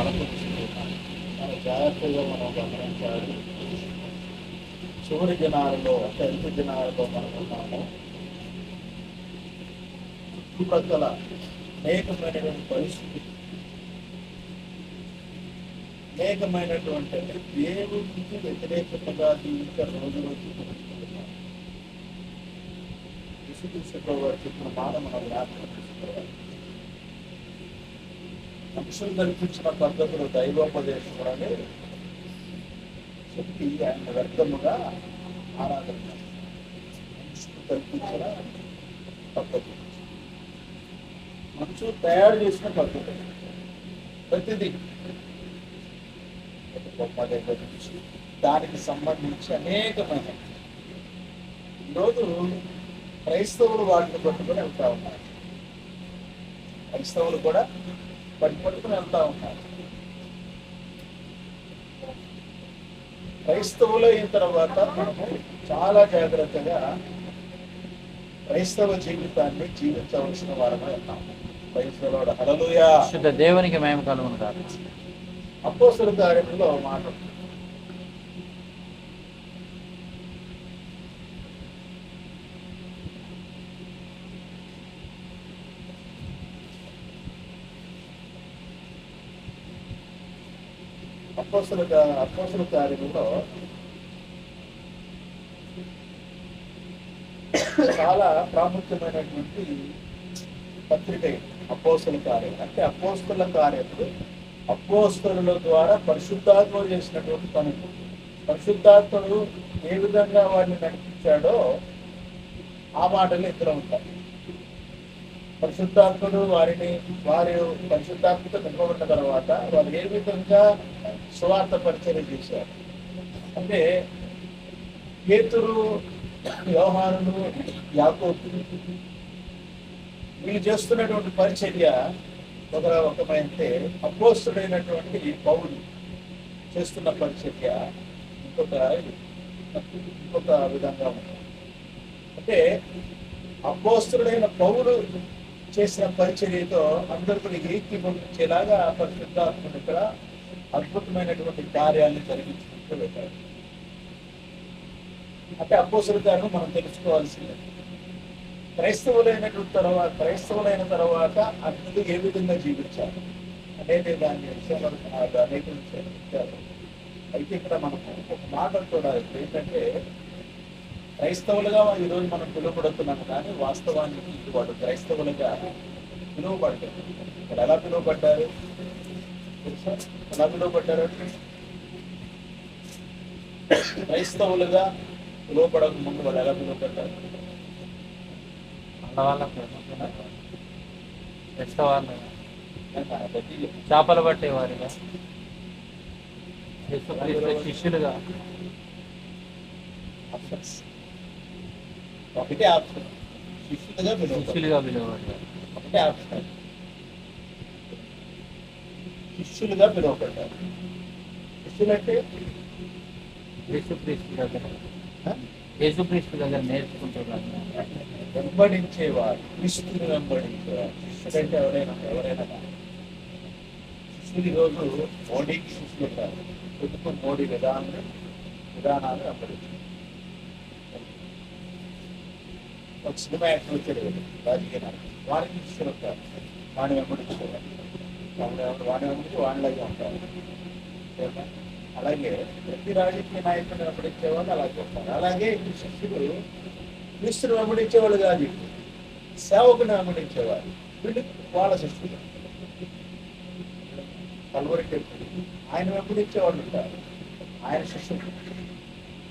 బలపరుచుకుంటున్నాను చాలా జాగ్రత్తగా మనం గమనించాలి చివరి దినాలలో టెన్త్ దినాలలో మనం ఉన్నాము చుట్టుపక్కల అనేకమైనటువంటి పరిస్థితి అనేకమైనటువంటి అంటే దేవుడికి వ్యతిరేకంగా జీవించే రోజు రోజు విసుగుసులో వారు చెప్పిన మాట మనం జ్ఞాపకం చేసుకోవాలి. మనుషులు కల్పించిన పద్ధతులు దైవోపదేశం కూడా చెప్పి ఆయన వ్యర్థముగా ఆరాధన మనుషులు కల్పించిన పద్ధతి మనుషులు తయారు చేసిన పద్ధతి ప్రతిదీ బొమ్మ దగ్గర నుంచి దానికి సంబంధించి అనేకమైన. ఈరోజు క్రైస్తవులు వాటిని పట్టుకొని వెళ్తా ఉన్నారు. క్రైస్తవులు కూడా పట్టుకొని వెళ్తా ఉన్నారు క్రైస్తవులు అయిన తర్వాత మనము చాలా జాగ్రత్తగా క్రైస్తవ జీవితాన్ని జీవించవలసిన వారమే ఉన్నాము. క్రైస్తవుడు హలలుయా దేవునికి మేము కలుగును కాదు అపోసల కార్యంలో మాట అపోసల అపోసల కార్యంలో చాలా ప్రాముఖ్యమైనటువంటి పత్రిక అపోస్తుల అపోసల కార్యం. అంటే అపోస్తుల కార్యములు అపోస్తుల ద్వారా పరిశుద్ధాత్మ చేసినటువంటి పనులు. పరిశుద్ధాత్ముడు ఏ విధంగా వారిని నడిపించాడో ఆ మాటలు ఇద్దరు ఉంటాయి. పరిశుద్ధాత్ముడు వారిని వారి పరిశుద్ధాత్మతో నింపబడిన తర్వాత వారు ఏ విధంగా సువార్త పరిచయం చేశారు. అంటే పేతురు వ్యవహారులు యాకోతు వీళ్ళు చేస్తున్నటువంటి పరిచర్య ఒక రకమైతే అపోస్తుడైనటువంటి పౌరులు చేస్తున్న పరిచర్య ఇంకొక ఇంకొక విధంగా ఉంటుంది అంటే అపోస్తుడైన పౌరుడు చేసిన పరిచర్యతో అందరికీ రీతి పొందించేలాగా పరిశుద్ధాత్మను ఇక్కడ అద్భుతమైనటువంటి కార్యాన్ని జరిగించుకుంటూ వెళ్ళారు. అంటే అపోస్తుల గారు మనం తెలుసుకోవాల్సిందే. క్రైస్తవులైనటువంటి తర్వాత క్రైస్తవులైన తర్వాత అన్నిలు ఏ విధంగా జీవించాలి అనేది దాని విషయంలో అనేక విషయాలు చెప్పారు అయితే ఇక్కడ మనం ఒక మాట కూడా ఏంటంటే క్రైస్తవులుగా ఈరోజు మనం పిలువబడుతున్నాము కానీ వాస్తవానికి వాడు క్రైస్తవులుగా పిలువబడ్డారు ఇక్కడ ఎలా పిలువబడ్డారు? ఎలా పిలువబడ్డారు క్రైస్తవులుగా పిలువబడక ముందు వాళ్ళు ఎలా వాళ్ళు చేపలు పట్టేవారుగా. శిష్యులుగా. ఒకటే ఆప్షన్. శిష్యులుగా పిలువబడ్డారు ఒకటే ఆప్షన్. శిష్యులుగా పిలువబడ్డారు శిష్యులు అంటే? యేసుక్రీస్తు దగ్గర? యేసుక్రీస్తు దగ్గర నేర్చుకుంటున్నారు వెంబడించేవారు. క్రీస్తుని వెంబడించేవారు. శిష్యుడు అంటే ఎవరైనా ఎవరైనా కానీ. శిష్యులు ఈరోజు మోడీకి శిష్యులు ఉంటారు ఎందుకు మోడీ విధానం విధానాలు వెంబడించారు? ఒక సినిమా యాక్టర్ వచ్చాడు కదా, రాజకీయ వారికి శిష్యులు ఉంటారు వాడిని వెంబడించేవారు. వాడిని వెంబడి- వాడిని వెంబడించి వాడిలాగే ఉంటారు. అలాగే ప్రతి రాజకీయ నాయకుడిని వెంబడించేవాళ్ళు అలాగే ఉంటారు. అలాగే ఈ శిష్యులు క్రీస్తుని వెంబడించేవాళ్ళు కాదు సేవకుని వెంబడించేవారు వీళ్ళు వాళ్ళ శిష్యులు. కల్వరికి ఆయన వెంబడించేవాళ్ళు ఉంటారు. ఆయన శిష్యులు.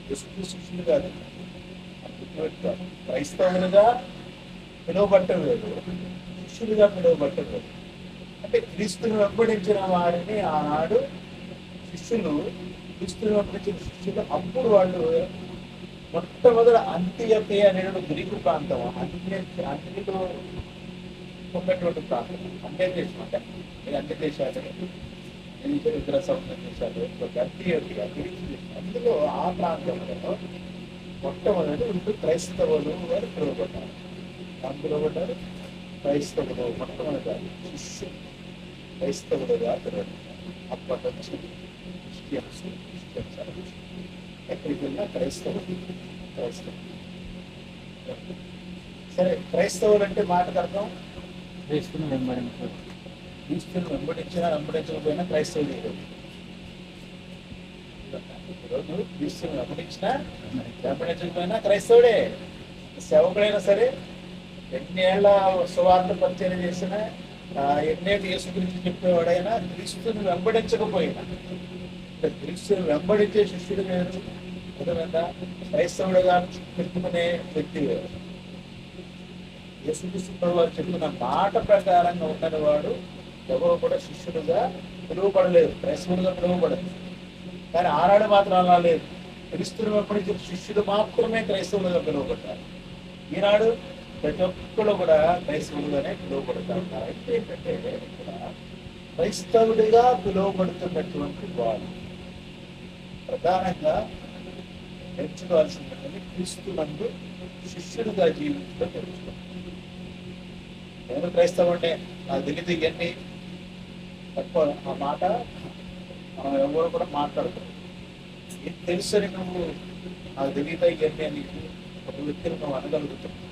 యేసుక్రీస్తు శిష్యులు కాదు. క్రైస్తవులుగా పిలువబట్టం లేదు శిష్యులుగా పిలువబట్టం లేదు అంటే క్రీస్తును వెంబడించిన వారిని ఆనాడు శిష్యులు క్రీస్తును వెంబడించిన శిష్యులు అప్పుడు వాళ్ళు మొట్టమొదటి అంత్యతే అనేటువంటి గ్రీకు ప్రాంతం అంత్య అన్నిలో ఉన్నటువంటి ప్రాంతం అంత్యదేశం అంటే ఇది అంత్యదేశాలు దేశాలు? ఇది ఇతర సంబంధ దేశాలు అంత్యోపియా అందులో ఆ ప్రాంతంలో మొట్టమొదటి ఇప్పుడు క్రైస్తవులు అని పిలువబడ్డారు. అని పిలువబడ్డారు క్రైస్తవులు మొట్టమొదటి శిష్యులు క్రైస్తవులుగా పిలువబడ్డారు అప్పటి నుంచి క్రిస్టియన్స్ క్రిస్టియన్స్ ఎక్కడికి వెళ్ళినా క్రైస్తవులు క్రైస్తవులు. సరే క్రైస్తవులు అంటే మాటకు అర్థం? క్రీస్తుని వెంబడించారు క్రీస్తుని వెంబడించినా వెంబడించకపోయినా క్రైస్తవులు ఈరోజు ఈరోజు క్రీస్తుని వెంబడించినా వెంబడించకపోయినా క్రైస్తవుడే సేవకుడైనా సరే ఎన్నేళ్ళ సువార్త పరిచయం చేసిన ఎన్నేళ్ళు యేసు గురించి చెప్పేవాడైనా క్రీస్తుని వెంబడించకపోయినా క్రీస్తుని వెంబడించే శిష్యుడు వేరు అర్థమైందా క్రైస్తవుడుగా పెట్టుకునే వ్యక్తి వేరు. యేసుక్రీస్తు వారు చెప్పిన మాట ప్రకారంగా ఉండని వాడు ఎవరు కూడా శిష్యుడుగా పిలువబడలేదు క్రైస్తవుడుగా పిలువబడలేదు. కానీ ఆనాడు మాత్రం అలా లేదు. క్రీస్తుని వెంబడించిన శిష్యుడు మాత్రమే క్రైస్తవులుగా పిలువబడ్డారు ఈనాడు ప్రతి ఒక్కరు కూడా క్రైస్తవులుగానే పిలువబడతారు అయితే ఏంటంటే ఇక్కడ క్రైస్తవుడిగా పిలువబడుతున్నటువంటి వాడు ప్రధానంగా నేర్చుకోవాల్సింది క్రీస్తు నందు శిష్యుడిగా జీవించడం నేర్చుకోవాలి నేను క్రైస్తవుడే నాకు తెలియదు ఇవన్నీ. తక్కువ ఆ మాట మనం ఎవరు కూడా మాట్లాడుకోం ఏం తెలుసని నువ్వు నాకు తెలియదు ఇవన్నీ అని ఒక వ్యక్తిని నువ్వు అనగలుగుతున్నావు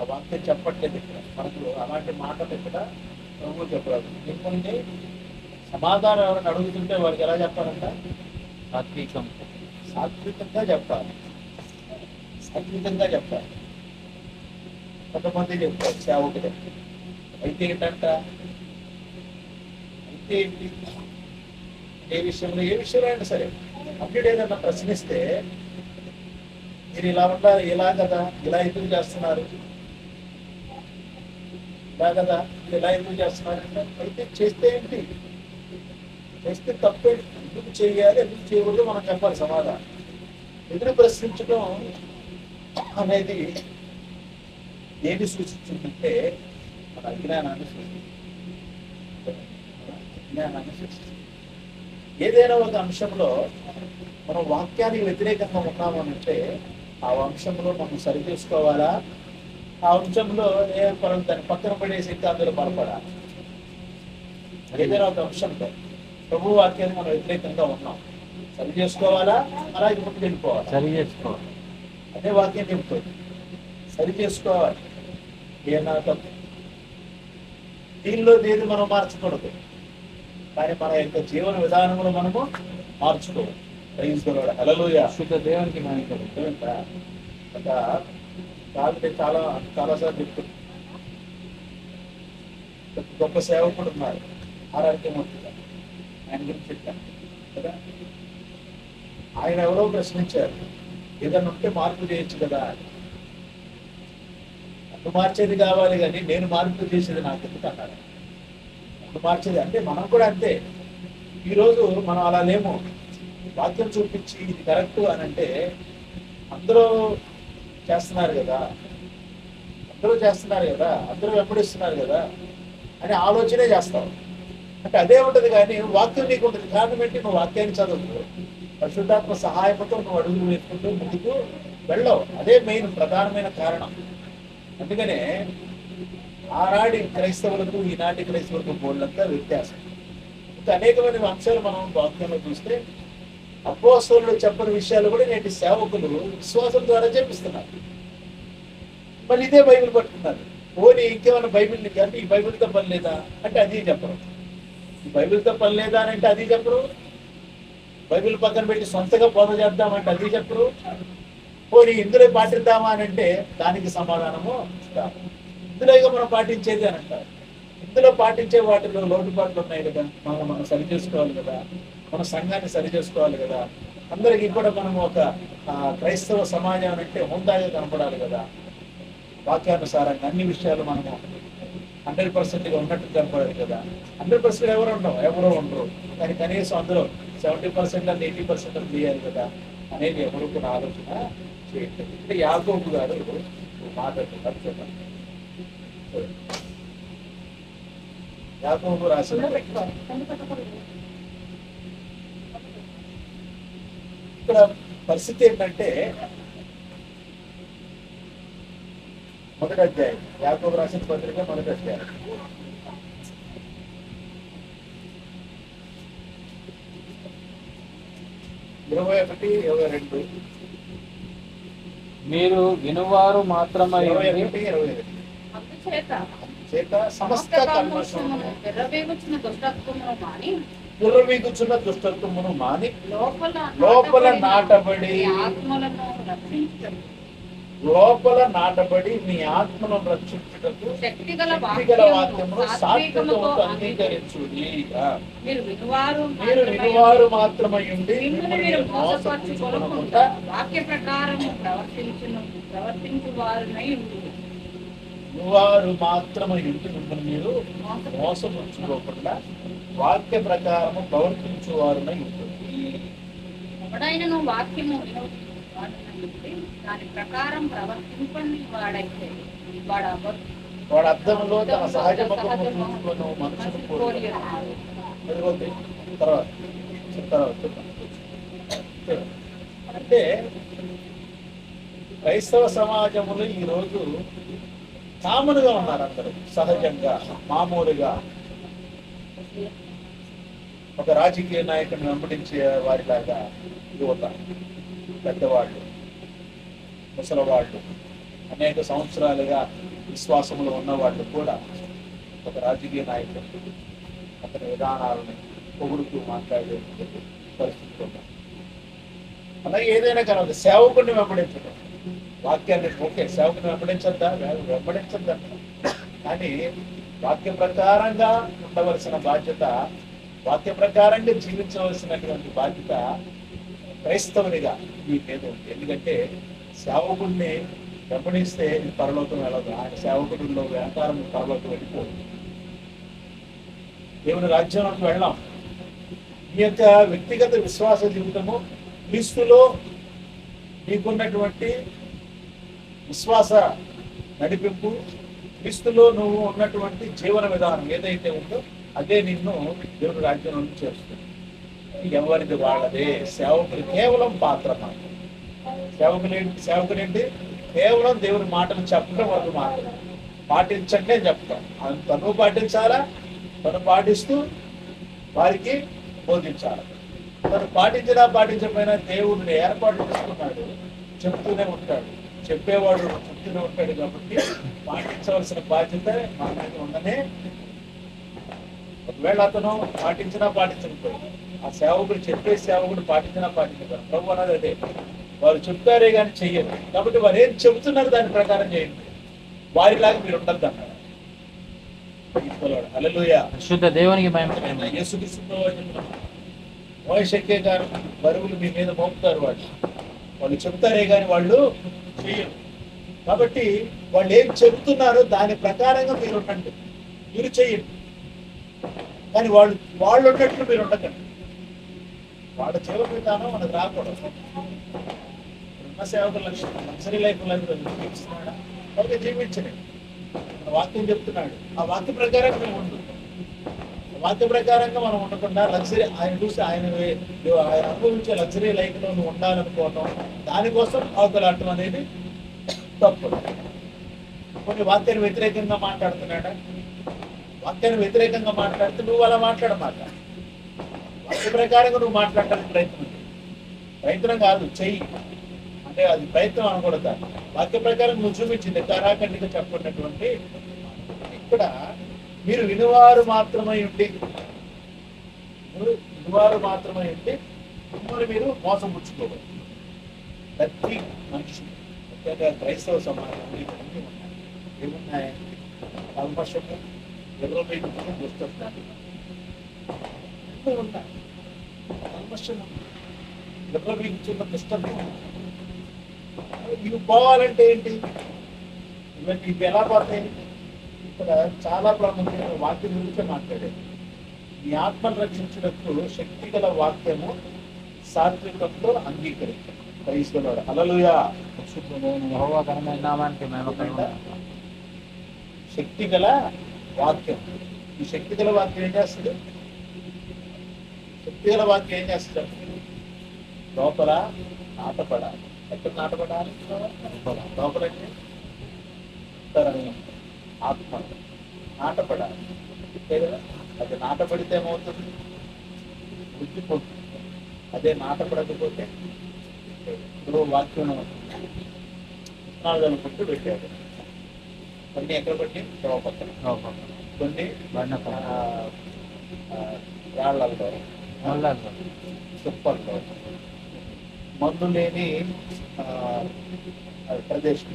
ఆ వాక్యం చెప్పట్లేదు ఇక్కడ. మనకు అలాంటి మాటలు ఇక్కడ ప్రభు చెప్పరాదు. ఎందుకంటే సమాధానం ఎవరైనా అడుగుతుంటే వారికి ఎలా చెప్పాలంట? సాత్వికం. సాత్వికంగా చెప్పాలి. సాత్వికంగా చెప్పాలి. కొంతమంది చెప్తారు సేవకుడు అయితే ఏంటంట? అయితే ఏంటి? ఏ విషయంలో ఏ విషయంలో అయినా సరే అప్డేట్ ఏదన్నా ప్రశ్నిస్తే మీరు ఇలా ఉండాలి ఇలా కదా ఇలా ఎందుకు చేస్తున్నారు? కదా ఎలా ఇలా ఎందుకు చేస్తున్నారంటే అయితే చేస్తే ఏంటి? చేస్తే తప్పే ఎందుకు చేయాలి? ఎందుకు చేయకూడదు? మనం చెప్పాలి సమాధానం. ఎదురు ప్రశ్నించడం అనేది ఏమి సూచిస్తుందంటే మన అజ్ఞానాన్ని సూచిస్తుంది. అజ్ఞానాన్ని సూచిస్తుంది. ఏదైనా ఒక అంశంలో మనం వాక్యానికి వ్యతిరేకంగా ఉన్నామనంటే ఆ అంశంలో మనం సరిచేసుకోవాలా ఆ అంశంలో ఏ మనం దాన్ని పక్కన పడేసి అందులో బలపడాలి. ఏదైనా ఒక అంశంలో ప్రభు వాక్యాన్ని మనం వ్యతిరేకంగా ఉన్నాం. సరి చేసుకోవాలా? అలాగే ముందుకు వెళ్ళిపోవాలి సరి చేసుకోవాలి. అదే వాక్యం చెబుతుంది. సరి చేసుకోవాలి. ఏనా తప్పు? దీనిలో దేని మనం మార్చకూడదు? కానీ మన యొక్క జీవన విధానంలో మనము మార్చుకోవాలి. దేవునికి నాయకుడు. ఒక కాబట్టి చాలా చాలాసార్లు చెప్తుంది గొప్ప సేవకుడు ఉన్నారు. ఆరోగ్యమూర్తి ఆయన గురించి చెప్పాను. కదా? ఆయన ఎవరో ప్రశ్నించారు. ఏదన్నా ఉంటే మార్పు చేయొచ్చు కదా? నన్ను మార్చేది కావాలి కానీ నేను మార్పు చేసేది నాకు ఎందుకు అన్నారు? నన్ను మార్చేది అంటే మనం కూడా అంతే. ఈరోజు మనం అలా లేము. వాక్యం చూపించి ఇది కరెక్ట్ అని అంటే అందరూ చేస్తున్నారు కదా. అందరూ చేస్తున్నారు కదా. అందరూ వెంబడిస్తున్నారు కదా అని ఆలోచనే చేస్తావు అంటే అదే ఉంటది కానీ వాక్యం నీకు ఉంటుంది. కారణం ఏంటి? నువ్వు వాక్యాన్ని చదువు పరిశుద్ధాత్మ సహాయంతో నువ్వు అడుగులు వేసుకుంటూ ముందుకు వెళ్ళవు. అదే మెయిన్ ప్రధానమైన కారణం. అందుకనే ఆనాటి క్రైస్తవులకు ఈనాటి క్రైస్తవులకు బోళ్ళంతా వ్యత్యాసం. ఇంకా అనేకమైన అంశాలు మనం వాక్యంలో చూస్తే అపోస్తలు చెప్పని విషయాలు కూడా నేటి సేవకులు విశ్వాసం ద్వారా చెప్పిస్తున్నారు. మళ్ళీ ఇదే బైబిల్ పట్టుకున్నారు. పోనీ ఇంకేమైనా బైబిల్ అంటే ఈ బైబిల్తో పని లేదా? అంటే అది చెప్పరు. ఈ బైబిల్తో పని లేదా అని అంటే అది చెప్పరు. బైబిల్ పక్కన పెట్టి సొంతగా బోధ చేద్దామంటే అది చెప్పరు. పోనీ ఇందులో పాటిద్దామా అని అంటే దానికి సమాధానము ఇందులో ఇక మనం పాటించేది అని అంటారు. ఇందులో పాటించే వాటిలో లోటుపాట్లు ఉన్నాయి కదా. మనం మనం సరి చేసుకోవాలి కదా. మన సంఘాన్ని సరి చేసుకోవాలి కదా. అందరికీ కూడా మనం ఒక క్రైస్తవ సమాజం అంటే హుందాగా కనపడాలి కదా. వాక్యానుసారంగా అన్ని విషయాలు మనము హండ్రెడ్ పర్సెంట్గా ఉన్నట్టు కనపడాలి కదా. హండ్రెడ్ పర్సెంట్ ఎవరు ఉండవు ఎవరో ఉండరు. కానీ కనీసం అందులో సెవెంటీ పర్సెంట్ అని ఎయిటీ పర్సెంట్ తీయాలి కదా అనేది ఎవరు కూడా ఆలోచన చేయట్లేదు. అంటే యాకోబు గారు మాట్లాడుతున్నారు చెప్పండి. యాకోబు రాసిన ఇక్కడ పరిస్థితి ఏంటంటే మొదటి అధ్యాయం. యాకోబు రాసిన పత్రిక మొదటి అధ్యాయం. ఇరవై ఒకటి ఇరవై రెండు. మీరు వినువారు మాత్రమై ఇరవై ఉండి ఒకటి ఇరవై రెండు. అందుచేత చేత సమస్త సమస్త కల్మషమును కల్మషమును ఎర్రవేగుచున్న పుర్రవీగుచున్న దుష్టత్వమును మాని లోపల లోపల నాటబడి లోపల నాటబడి మీ ఆత్మను రక్షించుటకు శక్తిగల వాక్యమును సాత్వికముతో అంగీకరించుడి. మీరు వినువారు మాత్రమై ఉండి మోసపరచుకోకుండా వాక్య ప్రకారము ప్రవర్తించును ప్రవర్తించు వారునై వినివారు మాత్రమై మిమ్మల్ని మీరు వాక్య ప్రకారము ప్రవర్తించువారునై ఉంటుంది. ఎవడైనను వాక్యము దాని ప్రకారం ప్రవర్తింపని వాడైతే వాడు వాడు అర్థంలో తన సహజ మనుషులు. తర్వాత. అంటే క్రైస్తవ సమాజంలో ఈరోజు కామన్గా ఉన్నారు అందరూ. సహజంగా మామూలుగా. ఒక రాజకీయ నాయకుడిని వెంబడించే వారిలాగా యువత పెద్దవాళ్ళు ముసలవాళ్ళు అనేక సంవత్సరాలుగా విశ్వాసంలో ఉన్నవాళ్ళు కూడా ఒక రాజకీయ నాయకుడు. అతని విధానాలని పొగుడుతూ మాట్లాడే పరిస్థితి ఉన్నారు. అలాగే ఏదైనా కానీ ఒక సేవకుడిని వెంబడించడం. వాక్యాన్ని ఓకే సేవకుని వెంబడించద్దా? వెంబడించద్దా కానీ వాక్య ప్రకారంగా ఉండవలసిన బాధ్యత వాక్య ప్రకారంగా జీవించవలసినటువంటి బాధ్యత క్రైస్తవునిగా మీ మీద ఉంది ఎందుకంటే సేవకుడిని గమనిస్తే ఇది పరలోకం వెళ్ళదు ఆయన సేవకుడిలో వ్యాపారం పరలోకం వెళ్ళిపోదు. దేవుని రాజ్యంలోకి వెళ్ళాం. మీ యొక్క వ్యక్తిగత విశ్వాస జీవితము క్రీస్తులో మీకున్నటువంటి విశ్వాస నడిపింపు క్రీస్తులో నువ్వు ఉన్నటువంటి జీవన విధానం ఏదైతే ఉందో అదే నిన్ను దేవుని రాజ్యంలో చేస్తుంది. ఎవరిది వాళ్ళదే? సేవకులు కేవలం పాత్ర మాత్రం సేవకులు ఏంటి? సేవకులు ఏంటి? కేవలం దేవుని మాటలు చెప్పడం వరకు మాత్రం పాటించండి అని చెప్తాం. అది తను పాటించాలా? తను పాటిస్తూ వారికి బోధించాలి? తను పాటించినా పాటించకపోయినా దేవుడిని ఏర్పాటు చేసుకున్నాడు. చెప్తూనే ఉంటాడు. చెప్పేవాడు చెప్తూనే ఉంటాడు కాబట్టి పాటించవలసిన బాధ్యత మన మీద ఉండనే ఒకవేళ అతను పాటించినా పాటించకపోయినా ఆ సేవకుడు చెప్పే సేవకుడు పాటించినా పాటించకపోయినా ప్రభు అన్నది అదే. వారు చెప్తారే కానీ చెయ్యరు. కాబట్టి వారు ఏం చెబుతున్నారు దాని ప్రకారం చేయండి. వారిలాగా మీరు ఉండద్దు దేవునికి చెప్తున్నాను. మోయశక్కే గారు బరువులు మీ మీద మోపుతారు వాళ్ళు. వాళ్ళు చెప్తారే కానీ వాళ్ళు చెయ్యరు కాబట్టి వాళ్ళు ఏం చెబుతున్నారో దాని ప్రకారంగా మీరు ఉండండి. మీరు చేయండి. కానీ వాళ్ళు వాళ్ళు ఉన్నట్లు మీరు ఉండకండి. వాళ్ళ జీవన విధానం మనకు రాకూడదు. ఉన్న సేవకుల లక్ష్యం లగ్జరీ లైఫ్ జీవిస్తున్నాడా వాక్యం చెప్తున్నాడు. ఆ వాక్య ప్రకారం మేము ఉండు. ఆ ప్రకారంగా మనం ఉండకుండా లగ్జరీ ఆయన చూసి ఆయన ఆయన అనుభవించే లగ్జరీ లైఫ్లో నువ్వు ఉండాలనుకోవటం దానికోసం అవతలాడటం అనేది తప్పు. కొన్ని వాక్యాన్ని వ్యతిరేకంగా మాట్లాడుతున్నాడా? వాక్యాన్ని వ్యతిరేకంగా మాట్లాడితే నువ్వు అలా మాట్లాడమాట వాక్య ప్రకారంగా నువ్వు మాట్లాడటానికి ప్రయత్నం ప్రయత్నం కాదు చెయ్యి. అంటే అది ప్రయత్నం అనకూడదు. వాక్య ప్రకారం నువ్వు చూపించింది కరాఖండిగా చెప్పుకున్నటువంటి ఇక్కడ మీరు వినువారు మాత్రమై ఉండి వినువారు మాత్రమై ఉండి మిమ్మల్ని మీరు మోసం పుచ్చుకోవాలి ప్రతి మనిషి ముఖ్యంగా క్రైస్తవ సమాజం ఇవన్నీ ఉన్నాయి. ఏమున్నాయి? కల్మషము ఎవరో చూస్తున్నారు ఎన్నో ఉన్నాయి. కల్మషము ఎవరో చిన్న దుష్టత్వం ఇవి పోవాలంటే ఏంటి? ఇవన్నీ ఇవి ఎలా పోతాయి? ఇక్కడ చాలా ప్రాముఖ్యమైన వాక్యం గురించి మాట్లాడేది ఈ ఆత్మను రక్షించుటకు శక్తి గల వాక్యము సాత్వికంతో అంగీకరించారు క్రైస్తవుడు అలలుయా. శక్తి గల వాక్యం. ఈ శక్తి గల వాక్యం ఏం చేస్తుంది? శక్తి గల వాక్యం ఏం చేస్తుంది? లోపల నాటపడాలి ఎక్కడ నాటపడాలి లోపల. అంటే ఆత్మ నాటపడాలి. అది నాటపడితే ఏమవుతుంది? వృద్ధిపోతుంది అదే నాటపడకపోతే ఇప్పుడు వాక్యం అనుకుంటూ పెట్టాడు కొన్ని ఎక్కడ పెట్టి పక్కన కొన్ని ముళ్ళల్లో తుప్పల్లో మందు లేని ప్రదేశం.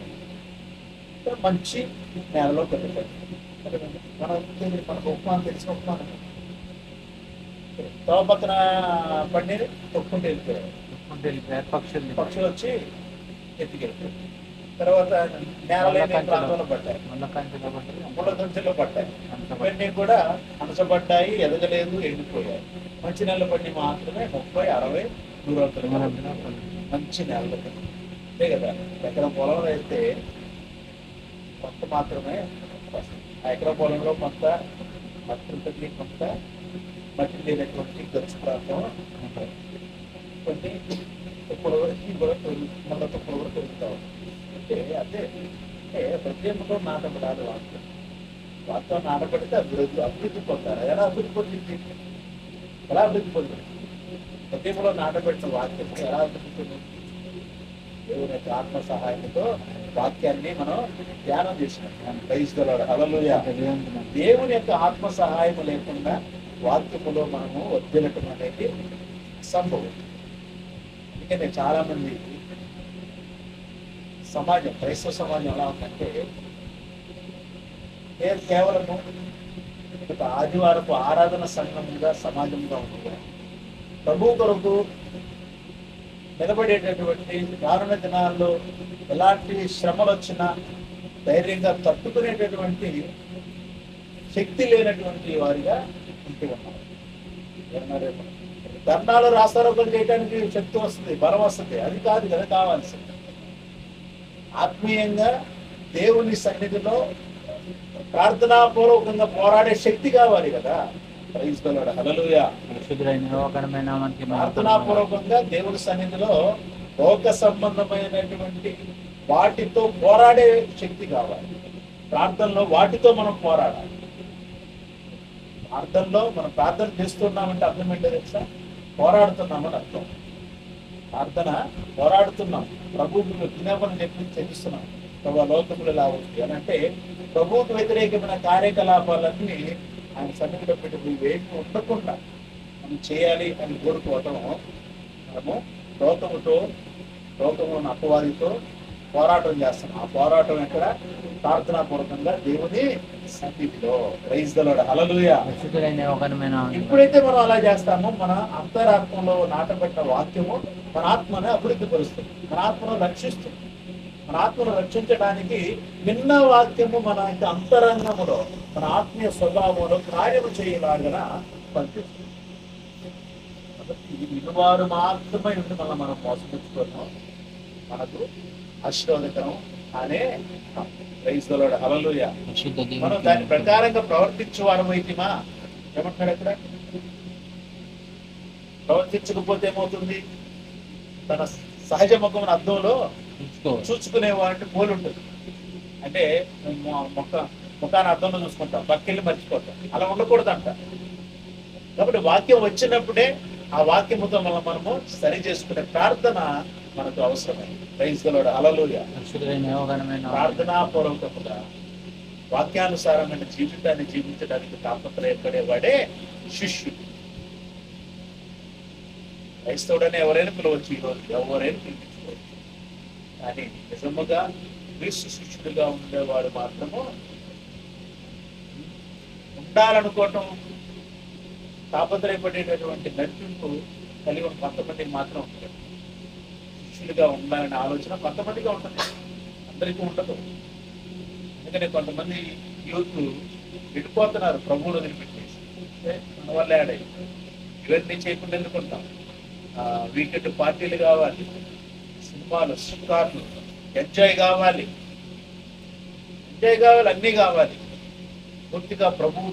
మంచి నేలలో పెట్టుకోండి. మనం మనకు ఉపమానం తెలిసిన ఉపమానం. దోవ పక్కన పండి తొక్కుంటూ వెళ్ళిపోయారు పక్షులు పక్షులు వచ్చి ఎత్తుకెళ్ళిపోయారు తర్వాత నేల లేని ప్రాంతంలో పడ్డాయి? ముళ్ళ కంచెలో పడ్డాయి. ఇవన్నీ కూడా అనసపడ్డాయి ఎదగలేదు ఎండిపోయాయి. మంచి నెలలు పడి మాత్రమే ముప్పై అరవై నూరంతలు మంచి నెలలు అంతే కదా? ఎకరం పొలంలో అయితే కొంత మాత్రమే వస్తుంది. పొలంలో కొంత మట్టి ఉంటుంది కొంత మట్టి లేనటువంటి గచ్చు ప్రాంతం ఉంటుంది. కొన్ని తుప్పలు వరకు కూడా పెరుగు మళ్ళీ తుప్పలు కూడా పెరుగుతా అంటే అదే అంటే హృదయంలో నాటపడాలి వాక్యం వాక్యం నాటపడితే అభివృద్ధి అభివృద్ధి పొందాలి. ఎలా అభివృద్ధి పొందింది? ఎలా అభివృద్ధి పొందింది? ప్రత్యేకంలో నాటబెట్టిన వాక్యం ఎలా అభివృద్ధి పొందింది? దేవుని యొక్క ఆత్మ సహాయంతో వాక్యాన్ని మనం ధ్యానం చేసినాం క్రైస్తవుడు హల్లెలూయా దేవుని యొక్క ఆత్మ సహాయం లేకుండా వాక్యములో మనము వదిలటం అనేది సంభవం. అందుకనే చాలా మంది సమాజం క్రైస్తవ సమాజం ఎలా ఉందంటే కేవలము ఒక ఆదివారపు ఆరాధన సంఘముగా సమాజంగా ఉంటుంది ప్రభు కొరకు నిలబడేటటువంటి రానున్న దినాల్లో ఎలాంటి శ్రమలు వచ్చినా ధైర్యంగా తట్టుకునేటటువంటి శక్తి లేనటువంటి వారిగా ఉంటూ ఉన్నారు ధర్నాలు రాస్తారోపణ చేయడానికి శక్తి వస్తుంది బలం వస్తుంది. అది కాదు కదా కావాల్సింది. ఆత్మీయంగా దేవుని సన్నిధిలో ప్రార్థనాపూర్వకంగా పోరాడే శక్తి కావాలి కదా. ప్రార్థనాపూర్వకంగా దేవుని సన్నిధిలో లోక సంబంధమైనటువంటి వాటితో పోరాడే శక్తి కావాలి. ప్రార్థనలో వాటితో మనం పోరాడాలి. ప్రార్థనలో మనం ప్రార్థన చేస్తున్నామంటే అర్థం ఏంటో తెలుసా? పోరాడుతున్నామని అర్థం. ప్రార్థన పోరాడుతున్నాం. ప్రభువుకి విజ్ఞాపన చెప్పి చెల్లిస్తున్నాం. ప్రభు లోకములు ఎలా ఉంది అని అంటే ప్రభువుకు వ్యతిరేకమైన కార్యకలాపాలన్నీ ఆయన సన్నిధిలో పెట్టి వేసి ఉండకుండా మనం చేయాలి అని కోరుకోవటం మనము లోకముతో లోకమున్న అపవాదితో పోరాటం చేస్తున్నాం ఆ పోరాటం ఎక్కడ? ప్రార్థనాపూర్వకంగా దేవుని సన్నిధిలో. ప్రైజ్ దలోడ ఎప్పుడైతే మనం అలా చేస్తామో. మన అంతరాత్మలో నాటబడిన వాక్యము మన ఆత్మను అభివృద్ధి పరుస్తుంది. మన ఆత్మను రక్షిస్తుంది. మన ఆత్మను రక్షించడానికి విన్న వాక్యము మన యొక్క అంతరంగములో మన ఆత్మీయ స్వభావంలో కార్యము చేయలాగా పనిచేస్తుంది కాబట్టి వినువారు మాత్రమే ఉండి మనం మనం మోసపుచ్చుకోవడం మనకు ఆశీర్వాదకరం అనే హలలుయ పరిశుద్ధ మనం దాని ప్రకారంగా ప్రవర్తించే వారమైతిమా ఏమంటాడు అక్కడ? ప్రవర్తించకపోతే ఏమవుతుంది? తన సహజ ముఖం అర్థంలో చూసుకోవాలి చూసుకునే వాడిని పోలి ఉంటుంది. అంటే మొక్క ముఖాన్ని అర్థంలో చూసుకుంటాం పక్కెళ్ళి మర్చిపోతాం అలా ఉండకూడదంట. కాబట్టి వాక్యం వచ్చినప్పుడే ఆ వాక్యముతో మనం మనము సరి చేసుకునే ప్రార్థన మనకు అవసరమైంది ప్రైజ్ పరిశుద్ధులైన యోగకరమైన ప్రార్థనాపూర్వకముగా వాక్యానుసారమైన జీవితాన్ని జీవించడానికి తాపత్రయపడేవాడే శిష్యుడు. క్రైస్తవుడని ఎవరైనా పిలవచ్చు ఈరోజు. ఎవరైనా పిలిపించుకోవచ్చు కానీ నిజముగా క్రీస్తు శిష్యుడిగా ఉండేవాడు మాత్రము ఉండాలనుకోవటం తాపత్రయపడేటటువంటి నడిపింపు కలిగి ఉన్న కొంతమందికి మాత్రం ఉంటుంది శిష్యుడిగా ఉండాలనే ఆలోచన కొంతమందిగా ఉంటుంది. అందరికీ ఉండదు. ఎందుకంటే కొంతమంది యూత్ విడిపోతున్నారు. ప్రభువులు వదిలిపెట్టేసి. అంటే మన వల్ల ఇవన్నీ చేయకుండా ఎందుకుంటాం వీకెండ్ పార్టీలు కావాలి. సినిమాలు షికార్లు ఎంజాయ్ కావాలి. ఎంజాయ్ కావాలి అన్నీ కావాలి. పూర్తిగా ప్రభువు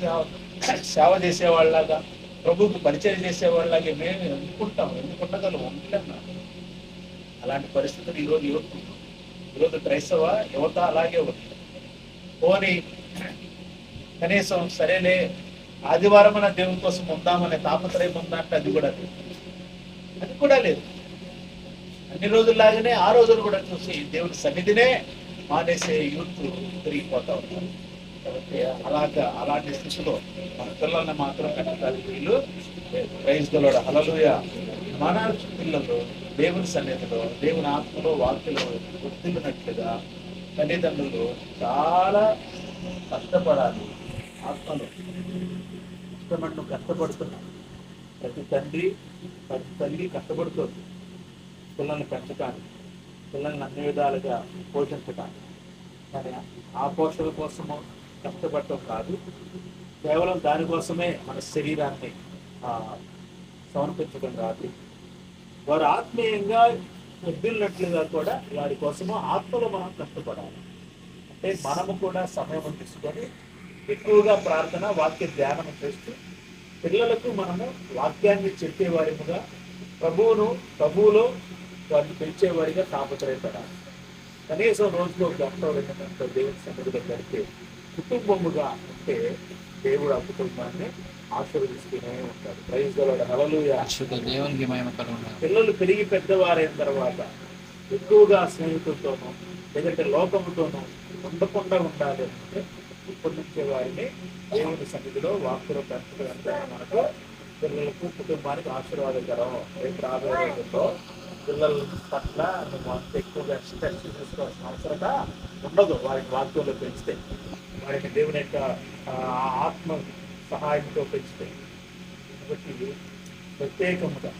సేవ- సేవ చేసేవాళ్ళలాగా ప్రభువుకి పరిచయం చేసేవాళ్ళలాగా మేము ఎందుకుంటాం ఎందుకు ఉండగలం అలాంటి పరిస్థితులు ఈరోజు యువత ఈరోజు క్రైస్తవ యువత అలాగే ఉంది. పోని కనీసం సరేలే ఆదివారం దేవుని కోసం ఉందామనే తాపత్రయం ఉందంటే అది కూడా లేదు. అది కూడా లేదు. అన్ని రోజుల్లాగానే ఆ రోజులు కూడా చూసి దేవుని సన్నిధినే మానేసే యూత్ తిరిగిపోతా ఉంటారు కాబట్టి అలాగా అలాంటి స్థితిలో మన పిల్లల్ని మాత్రం పెట్టడానికి వీలు ప్రైజ్ అలలుయ మన పిల్లలు దేవుని సన్నిధిలో దేవుని ఆత్మలో వాక్యలో గుర్తిల్లినట్లుగా తల్లిదండ్రులు చాలా కష్టపడాలి. ఆత్మలో ఇష్టమంటూ కష్టపడుతున్నాం ప్రతి తండ్రి ప్రతి తల్లి కష్టపడుతుంది. పిల్లల్ని పెంచడానికి పిల్లల్ని అన్ని విధాలుగా పోషించడానికి సరే ఆ పోషణ కోసము కష్టపడటం కాదు. కేవలం దానికోసమే మన శరీరాన్ని సమర్పించడం కాదు. వారు ఆత్మీయంగా వద్దిల్లినట్లుగా కూడా వారి కోసము ఆత్మలో మనం కష్టపడాలి. అంటే మనము కూడా సమయం తీసుకొని ఎక్కువగా ప్రార్థన వాక్య ధ్యానం చేస్తూ పిల్లలకు మనము వాక్యాన్ని చెప్పేవారిముగా ప్రభువును ప్రభువులో వారిని పెంచేవారిగా తాపత్రయపడాలి కనీసం రోజులో ఒక గంట రెండు గంటలు దేవుని సన్నిధిలో గడిపే కుటుంబముగా ఉంటే దేవుడు ఆ కుటుంబాన్ని ఆశీర్వదిస్తూనే ఉంటాడు. ప్రైజ్ దేవునికి పిల్లలు పెరిగి పెద్దవారైన తర్వాత ఎక్కువగా స్నేహితులతోనూ లేదంటే లోకముతోనూ ఉండకుండా ఉండాలి అంటే ఇప్పటి వారిని దేవుని సన్నిధిలో వాక్కులో పెంచడం అంటే మనకు పిల్లలకు కుటుంబానికి ఆశీర్వాదకరం రేపు రాబోయే రోజుల్లో పిల్లల పట్ల అంత ఎక్కువగా స్ట్రెస్ తీసుకోవాల్సిన అవసరత ఉండదు. వారికి వాక్యంలో పెంచితే వారిని దేవుని యొక్క ఆత్మ సహాయంతో పెంచితే. కాబట్టి ప్రత్యేకముగా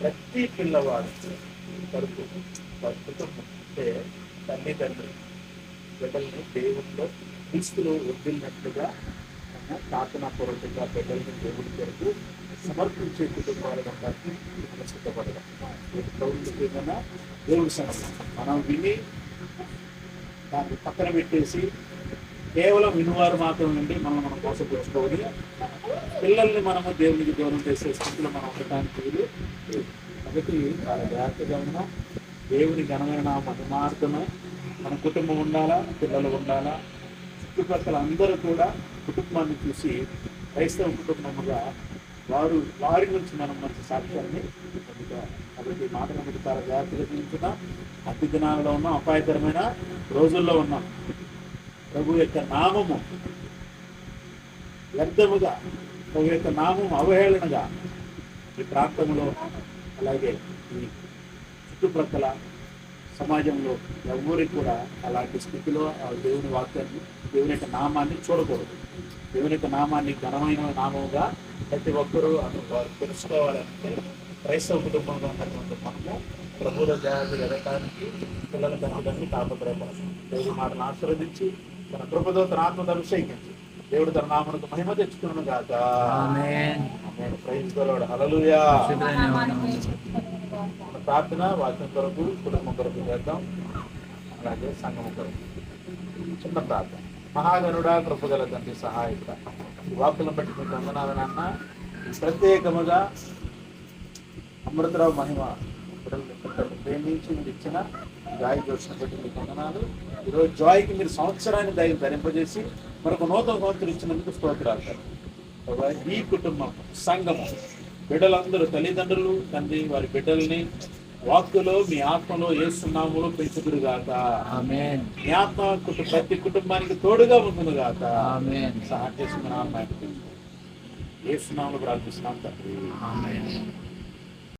ప్రతి పిల్లవాడు కడుపు వారి కుటుంబం అంటే తల్లిదండ్రులు బిడ్డల్ని దేవుల్లో క్రీస్తులో వదిలినట్లుగా ప్రార్థనాపూర్వకంగా బిడ్డల్ని దేవుడి కొరకు సమర్పించే కుటుంబాలుగా ఉండడానికి మనం సిద్ధపడదాం ప్రభుత్వం ఏదైనా దేవుడి సమయం మనం విని దాన్ని పక్కన పెట్టేసి కేవలం వినువారు మాత్రం నుండి మనం మనం మోసపుచ్చుకోవాలి పిల్లల్ని మనము దేవునికి దూరం చేసే స్థితిలో మనం ఉండటానికి వీలు కాబట్టి చాలా జాగ్రత్తగా ఉన్నాం. దేవుని ఘనమైన మహిమార్థమే. మన కుటుంబం ఉండాలా? పిల్లలు ఉండాలా? చుట్టుపక్కల అందరూ కూడా కుటుంబాన్ని చూసి క్రైస్తవ కుటుంబముగా వారు వారి నుంచి మనం మంచి సాక్ష్యాన్ని పొందుతాం. కాబట్టి మాట మాటను చాలా జాగ్రత్తగా తీసుకున్నాం అతి దినాలలో ఉన్నాం అపాయకరమైన రోజుల్లో ఉన్నాం. ప్రభు యొక్క నామము వ్యర్థముగా ప్రభు యొక్క నామం అవహేళనగా ఈ ప్రాంతంలో అలాగే ఈ చుట్టుప్రక్కల సమాజంలో ఎవరికి కూడా అలాంటి స్థితిలో దేవుని వాక్యాన్ని దేవుని యొక్క నామాన్ని చూడకూడదు. దేవుని యొక్క నామాన్ని ఘనమైన నామముగా ప్రతి ఒక్కరూ అను- వారు తెలుసుకోవాలంటే క్రైస్తవ కుటుంబంలో ఉన్నటువంటి మనము ప్రభువుల జాగ్రత్త ఎదగడానికి పిల్లల పెంచడానికి తాపత్రయపడాలి. దేవుడి మాటను ఆశీర్వదించి తన కృపతో తన ఆత్మను అభిషేకించి దేవుడు తన నామనకు మహిమ తెచ్చుకున్నాను వాడు. మన ప్రార్థన వాక్యం కొరకు కుటుంబం కొరకు చేద్దాం. అలాగే సంఘం కొరకు. చిన్న ప్రార్థన. మహాగనుడా కృపగల తండ్రి సహాయక ఈ వాక్కులను బట్టి మీకు వందనాలు నాన్న ప్రత్యేకముగా అమృతరావు మహిమ ప్రేమించి మీరు ఇచ్చిన? జాయ్ జోషిని బట్టి మీకు వందనాలు. ఈరోజు జాయ్కి మీరు సంవత్సరాన్ని దయ ధరింపజేసి మరొక నూతన సంవత్సరం ఇచ్చినందుకు స్తోత్రాలు. తండ్రి. ఈ కుటుంబం సంఘము బిడ్డలందరూ తల్లిదండ్రులు తండ్రి వారి బిడ్డల్ని వాక్కులో మీ ఆత్మలో ఏ సున్నాములో పెంచుదురుగాక ఆమేన్. మీ ఆత్మ ప్రతి కుటుంబానికి తోడుగా ఉండునుగాక ఆమేన్. సహాయం చేసుకున్న ఏ సున్నాములు ప్రార్థిస్తున్నాం తండ్రి ఆమేన్.